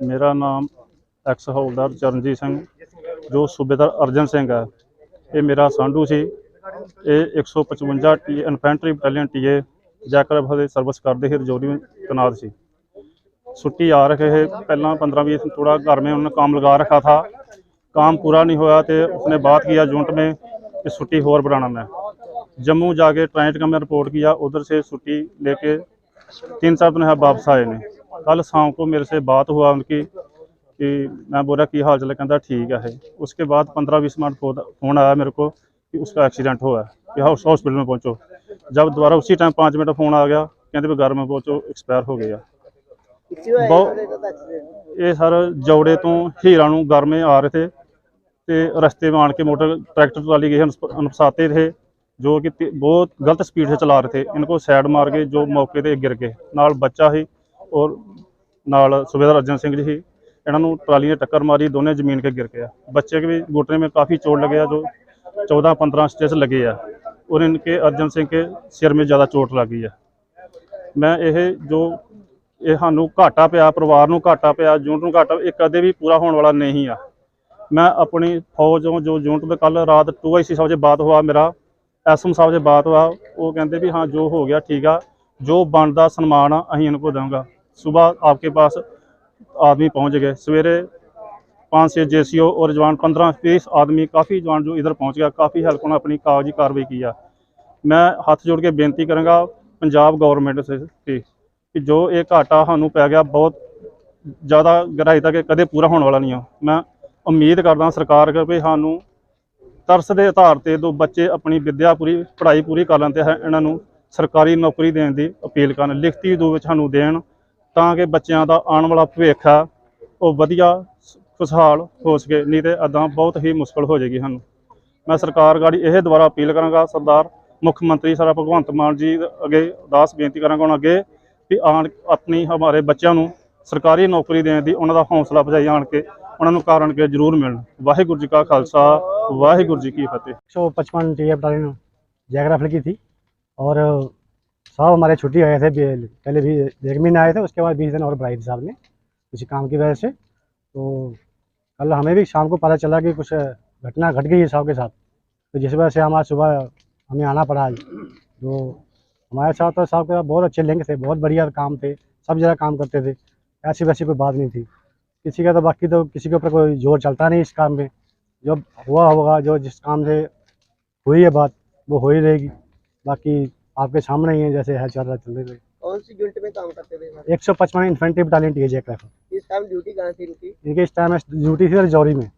ਮੇਰਾ ਨਾਮ ਐਕਸ ਹੌਲਦਾਰ ਚਰਨਜੀਤ ਸਿੰਘ ਜੋ ਸੂਬੇਦਾਰ ਅਰਜਨ ਸਿੰਘ ਹੈ ਇਹ ਮੇਰਾ ਸਾਂਢੂ ਸੀ ਇਹ 155 ਟੀ ਇਨਫੈਂਟਰੀ ਬਟਾਲੀਅਨ ਟੀਏ ਜੈਕਰਬ ਦੇ ਸਰਵਿਸ ਕਰਦੇ ਹੀ ਰਜੌਰੀ में तैनात ਸੀ छुट्टी आ रखे है पहला पंद्रह बीस थोड़ा घर में उन्होंने काम लगा रखा था काम पूरा नहीं होया तो उसने बात किया जूनट में कि छुट्टी और बढ़ाना मैं जम्मू जाके ट्राइंट का मैं रिपोर्ट किया उधर से छुट्टी लेके तीन चार दिन है वापस आए ने कल शाम को मेरे से बात हुआ उनकी कि मैं बोला की हाल चल कहता ठीक है उसके बाद पंद्रह बीस मिनट बाद फ़ोन आया मेरे को कि उसका एक्सीडेंट हुआ है कि हाउस हॉस्पिटल में पहुंचो जब दोबारा उसी टाइम पाँच मिनट फ़ोन आ गया कहते भी घर में पहुंचो एक्सपायर हो गया ਬਹੁਤ ਇਹ ਸਰ ਜੌੜੇ ਤੋਂ ਹੀਰਾ ਨੂੰ ਗਰਮੇ ਆ ਰਹੇ ਥੇ ਤੇ ਰਸਤੇ में आन के मोटर ट्रैक्टर ट्राली गए अनफसाते थे जो कि ते- बहुत गलत स्पीड से चला रहे थे इनको साइड मार के जो मौके ਤੇ ਗਿਰ ਗਏ ਨਾਲ ਬੱਚਾ ਸੀ ਔਰ ਨਾਲ ਸੂਬੇਦਾਰ ਅਰਜਨ ਸਿੰਘ ਜੀ ਸੀ, ਇਹਨਾਂ ਨੂੰ ਟਰਾਲੀ ਨੇ ਟੱਕਰ ਮਾਰੀ, ਦੋਨੇ ਜ਼ਮੀਨ ਕੇ ਗਿਰ ਗਿਆ ਬੱਚੇ ਕੇ ਵੀ ਗੋਟਰੇ ਮੇਂ ਕਾਫੀ ਚੋਟ ਲੱਗਿਆ ਜੋ 14 15 स्टेच ਲੱਗੇ ਆ। और इनके अर्जन सिंह के सिर में ज़्यादा ਚੋਟ लग गई है मैं ਇਹ ਜੋ ਇਹ ਸਾਨੂੰ ਘਾਟਾ ਪਿਆ, ਪਰਿਵਾਰ ਨੂੰ ਘਾਟਾ ਪਿਆ ਜੂਨਟ ਨੂੰ ਘਾਟਾ, ਇਹ ਕਦੇ ਵੀ ਪੂਰਾ ਹੋਣ ਵਾਲਾ ਨਹੀਂ ਆ। ਮੈਂ ਆਪਣੀ ਫੌਜੋਂ ਜੋ ਜੂਨਟ ਦੇ ਕੱਲ ਰਾਤ 2IC ਸਾਹਿਬ ਦੇ ਬਾਤ ਹੋਆ, ਮੇਰਾ ਐਸਐਮ ਸਾਹਿਬ ਦੇ ਬਾਤ ਹੋਆ, ਉਹ ਕਹਿੰਦੇ ਵੀ ਹਾਂ ਜੋ ਹੋ ਗਿਆ ਠੀਕ ਆ, ਜੋ ਬਣਦਾ ਸਨਮਾਨ ਆ, ਅਸੀਂ ਇਹਨੂੰ ਕੋ ਦਵਾਂਗਾ सुबह आपके पास आदमी पहुंच गए सवेरे पाँच से जेसीओ और जवान पंद्रह बीस आदमी काफ़ी जवान जो इधर पहुंच गया काफ़ी हेल्प उन्होंने अपनी कागजी कार्रवाई की है ਮੈਂ ਹੱਥ ਜੋੜ ਕੇ ਬੇਨਤੀ ਕਰਾਂਗਾ ਪੰਜਾਬ ਗਵਰਨਮੈਂਟ ਸੇ ਕਿ ਕਿ ਜੋ ਇਹ ਘਾਟਾ ਸਾਨੂੰ ਪੈ ਗਿਆ ਬਹੁਤ ਜ਼ਿਆਦਾ ਗਹਿਰਾਈ ਤੱਕ ਇਹ ਕਦੇ ਪੂਰਾ ਹੋਣ ਵਾਲਾ ਨਹੀਂ ਆ ਮੈਂ ਉਮੀਦ ਕਰਦਾ ਸਰਕਾਰ ਕਿ ਵੀ ਸਾਨੂੰ ਤਰਸ ਦੇ ਆਧਾਰ ਤੇ ਦੋ ਬੱਚੇ ਆਪਣੀ ਵਿੱਦਿਆ ਪੂਰੀ ਪੜ੍ਹਾਈ ਪੂਰੀ ਕਰ ਲੈਂਦੇ ਹੈ ਇਹਨਾਂ ਨੂੰ ਸਰਕਾਰੀ ਨੌਕਰੀ ਦੇਣ ਦੀ ਅਪੀਲ ਕਰਨ ਲਿਖਤੀ ਰੂਪ ਵਿੱਚ ਸਾਨੂੰ ਦੇਣ ਤਾਂ ਕਿ ਬੱਚਿਆਂ ਦਾ ਆਉਣ ਵਾਲਾ ਭਵਿੱਖ ਆ ਉਹ ਵਧੀਆ ਖੁਸ਼ਹਾਲ ਹੋ ਸਕੇ ਨਹੀਂ ਤੇ ਅਦਾਂ ਬਹੁਤ ਹੀ ਮੁਸ਼ਕਲ ਹੋ ਜਾਏਗੀ ਸਾਨੂੰ ਮੈਂ ਸਰਕਾਰ ਗਾੜੀ ਇਹ ਦੁਬਾਰਾ ਅਪੀਲ ਕਰਾਂਗਾ ਸਰਦਾਰ ਮੁੱਖ ਮੰਤਰੀ ਸਾਰਾ ਭਗਵੰਤ ਮਾਨ ਜੀ ਅੱਗੇ ਅਰਦਾਸ ਬੇਨਤੀ ਕਰਾਂਗਾ ਉਹਨਾਂ ਅੱਗੇ ਵੀ ਆਣ ਆਪਣੀ ਹਮਾਰੇ ਬੱਚਿਆਂ ਨੂੰ ਸਰਕਾਰੀ ਨੌਕਰੀ ਦੇਣ ਦੀ ਉਹਨਾਂ ਦਾ ਹੌਸਲਾ ਅਫਜ਼ਾਈ ਆਣ ਕੇ ਉਹਨਾਂ ਨੂੰ ਕਾਰਨ ਕੇ ਜ਼ਰੂਰ ਮਿਲਣ ਵਾਹਿਗੁਰੂ ਜੀ ਕਾ ਖਾਲਸਾ ਵਾਹਿਗੁਰੂ ਜੀ ਕੀ ਫਤਿਹ सौ पचपन टी एफ बटालियन जयग्राफल की थी और साहब हमारे छुट्टी आए थे, पहले भी एक महीने आए थे, उसके बाद बीस दिन और बढ़ाई थी साहब ने किसी काम की वजह से। तो कल हमें भी शाम को पता चला कि कुछ घटना घट गई है साहब के साथ। तो जिस वजह से हम आज सुबह हमें आना पड़ा आज। तो हमारे साथ तो साहब के साथ बहुत अच्छे लिंक थे, बहुत बढ़िया काम थे, सब जगह काम करते थे, ऐसी वैसी कोई बात नहीं थी। किसी का तो बाकी तो किसी के ऊपर कोई ज़ोर चलता नहीं इस काम में। जो हुआ होगा, जो जिस काम से हुई है बात, वो हो ही रहेगी। बाकी आपके सामने ही है जैसे है चल रहा चल रही कौन सी यूनिट में काम करते थे सर? एक सौ पचपन इन्फेंट्री बटालियन टी है जेक राइफल इस टाइम ड्यूटी कहाँ थी इनकी इनके इस टाइम ड्यूटी थी रजौरी में